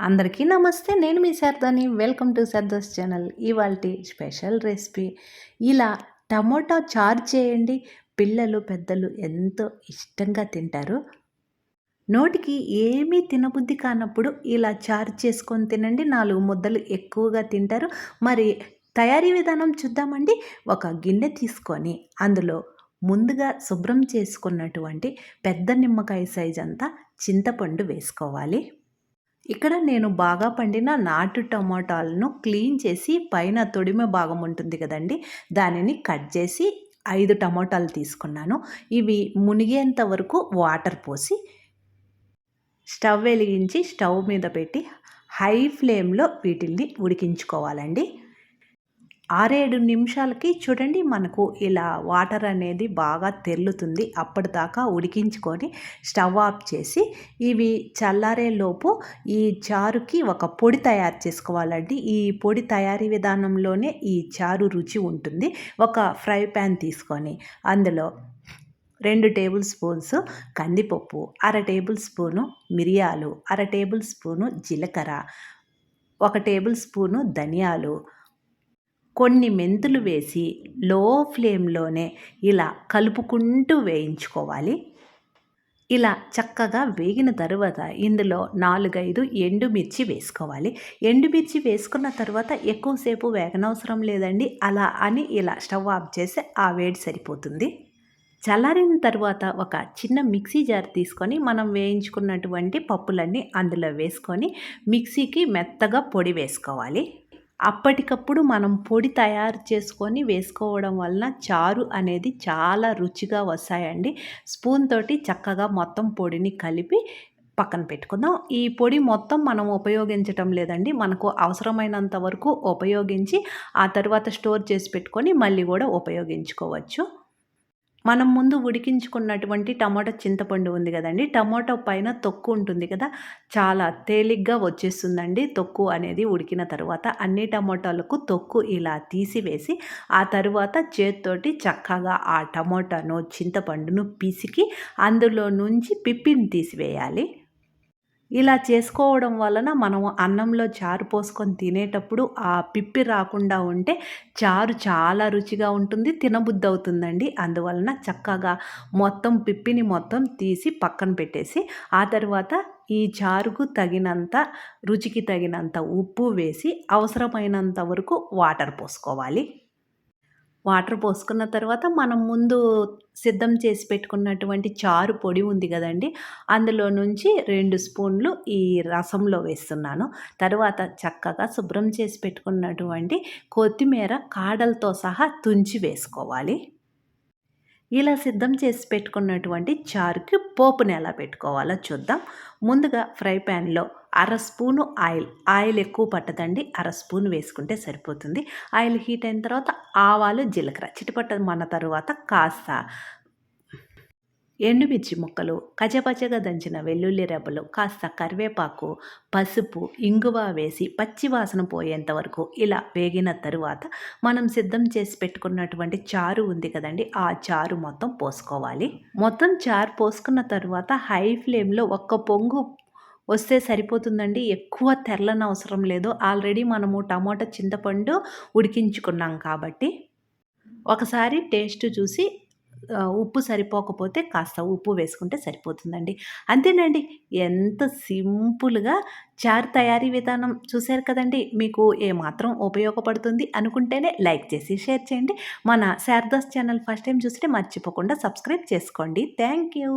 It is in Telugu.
అందరికీ నమస్తే నేను మీ శారదాని. వెల్కమ్ టు సర్దస్ ఛానల్. ఇవాళ స్పెషల్ రెసిపీ. ఇలా టమోటా చారు చేయండి. పిల్లలు పెద్దలు ఎంతో ఇష్టంగా తింటారు. నోటికి ఏమీ తినబుద్ధి కానప్పుడు ఇలా చారు చేసుకొని తినండి. నాలుగు ముద్దలు ఎక్కువగా తింటారు. మరి తయారీ విధానం చూద్దామండి. ఒక గిన్నె తీసుకొని అందులో ముందుగా శుభ్రం చేసుకున్నటువంటి పెద్ద నిమ్మకాయ సైజ్ అంతా చింతపండు వేసుకోవాలి. ఇక్కడ నేను బాగా పండిన నాటు టమాటాలను క్లీన్ చేసి పైన తొడిమ భాగం ఉంటుంది కదండి దానిని కట్ చేసి ఐదు టమాటాలు తీసుకున్నాను. ఇవి మునిగేంత వరకు వాటర్ పోసి స్టవ్ వెలిగించి స్టవ్ మీద పెట్టి హై ఫ్లేమ్లో వీటిల్ని ఉడికించుకోవాలండి. ఆరేడు నిమిషాలకి చూడండి మనకు ఇలా వాటర్ అనేది బాగా తెల్లుతుంది. అప్పటిదాకా ఉడికించుకొని స్టవ్ ఆఫ్ చేసి ఇవి చల్లారేలోపు ఈ చారుకి ఒక పొడి తయారు చేసుకోవాలండి. ఈ పొడి తయారీ విధానంలోనే ఈ చారు రుచి ఉంటుంది. ఒక ఫ్రై ప్యాన్ తీసుకొని అందులో రెండు టేబుల్ స్పూన్స్ కందిపప్పు అర టేబుల్ స్పూను మిరియాలు అర టేబుల్ స్పూను జీలకర్ర ఒక టేబుల్ స్పూను ధనియాలు కొన్ని మెంతులు వేసి లో ఫ్లేమ్లోనే ఇలా కలుపుకుంటూ వేయించుకోవాలి. ఇలా చక్కగా వేగిన తరువాత ఇందులో నాలుగైదు ఎండుమిర్చి వేసుకోవాలి. ఎండుమిర్చి వేసుకున్న తర్వాత ఎక్కువసేపు వేగనవసరం లేదండి. అలా అని ఇలా స్టవ్ ఆఫ్ చేసి ఆ వేడి సరిపోతుంది. చల్లారిన తర్వాత ఒక చిన్న మిక్సీ జార్ తీసుకొని మనం వేయించుకున్నటువంటి పప్పులన్నీ అందులో వేసుకొని మిక్సీకి మెత్తగా పొడి వేసుకోవాలి. అప్పటికప్పుడు మనం పొడి తయారు చేసుకొని వేసుకోవడం వలన చారు అనేది చాలా రుచిగా వస్తాయండి. స్పూన్ తోటి చక్కగా మొత్తం పొడిని కలిపి పక్కన పెట్టుకుందాం. ఈ పొడి మొత్తం మనం ఉపయోగించటం లేదండి. మనకు అవసరమైనంత వరకు ఉపయోగించి ఆ తర్వాత స్టోర్ చేసి పెట్టుకొని మళ్ళీ కూడా ఉపయోగించుకోవచ్చు. మనం ముందు ఉడికించుకున్నటువంటి టమాటో చింతపండు ఉంది కదండి. టమాటో పైన తొక్కు ఉంటుంది కదా చాలా తేలిగ్గా వచ్చేస్తుందండి. తొక్కు అనేది ఉడికిన తర్వాత అన్ని టమాటాలకు తొక్కు ఇలా తీసివేసి ఆ తరువాత చేత్తోటి చక్కగా ఆ టమాటాను చింతపండును పిసికి అందులో నుంచి పిప్పిని తీసివేయాలి. ఇలా చేసుకోవడం వలన మనం అన్నంలో చారు పోసుకొని తినేటప్పుడు ఆ పిప్పి రాకుండా ఉంటే చారు చాలా రుచిగా ఉంటుంది తినబుద్ధి అవుతుందండి అందువలన చక్కగా మొత్తం పిప్పిని మొత్తం తీసి పక్కన పెట్టేసి ఆ తర్వాత ఈ చారుకు తగినంత రుచికి తగినంత ఉప్పు వేసి అవసరమైనంత వరకు వాటర్ పోసుకోవాలి. వాటర్ పోసుకున్న తర్వాత మనం ముందు సిద్ధం చేసి పెట్టుకున్నటువంటి చారు పొడి ఉంది కదండి అందులో నుంచి రెండు స్పూన్లు ఈ రసంలో వేస్తున్నాను. తర్వాత చక్కగా శుభ్రం చేసి పెట్టుకున్నటువంటి కొత్తిమీర కాడలతో సహా తుంచి వేసుకోవాలి. ఇలా సిద్ధం చేసి పెట్టుకున్నటువంటి చారుకి పోపుని ఎలా పెట్టుకోవాలో చూద్దాం. ముందుగా ఫ్రై ప్యాన్లో అర స్పూను ఆయిల్ ఆయిల్ ఎక్కువ పట్టదండి అర స్పూన్ వేసుకుంటే సరిపోతుంది. ఆయిల్ హీట్ అయిన తర్వాత ఆవాలు జీలకర్ర. చిటిపట్ట మన తర్వాత కాస్త ఎండుమిర్చి ముక్కలు కచపచగా దంచిన వెల్లుల్లి రెబ్బలు కాస్త కరివేపాకు పసుపు ఇంగువ వేసి పచ్చి వాసన పోయేంత వరకు ఇలా వేగిన తరువాత మనం సిద్ధం చేసి పెట్టుకున్నటువంటి చారు ఉంది కదండి ఆ చారు మొత్తం పోసుకోవాలి. మొత్తం చారు పోసుకున్న తర్వాత హై ఫ్లేమ్లో ఒక్క పొంగు వస్తే సరిపోతుందండి ఎక్కువ తెరలని అవసరం లేదు. ఆల్రెడీ మనము టమాటా చింతపండు ఉడికించుకున్నాం కాబట్టి. ఒకసారి టేస్ట్ చూసి ఉప్పు సరిపోకపోతే కాస్త ఉప్పు వేసుకుంటే సరిపోతుందండి. అంతేనండి ఎంత సింపుల్గా చారు తయారీ విధానం చూశారు కదండి మీకు ఏమాత్రం ఉపయోగపడుతుంది అనుకుంటేనే లైక్ చేసి షేర్ చేయండి. మన శారదాస్ ఛానల్ ఫస్ట్ టైం చూస్తే మర్చిపోకుండా సబ్స్క్రైబ్ చేసుకోండి. Thank you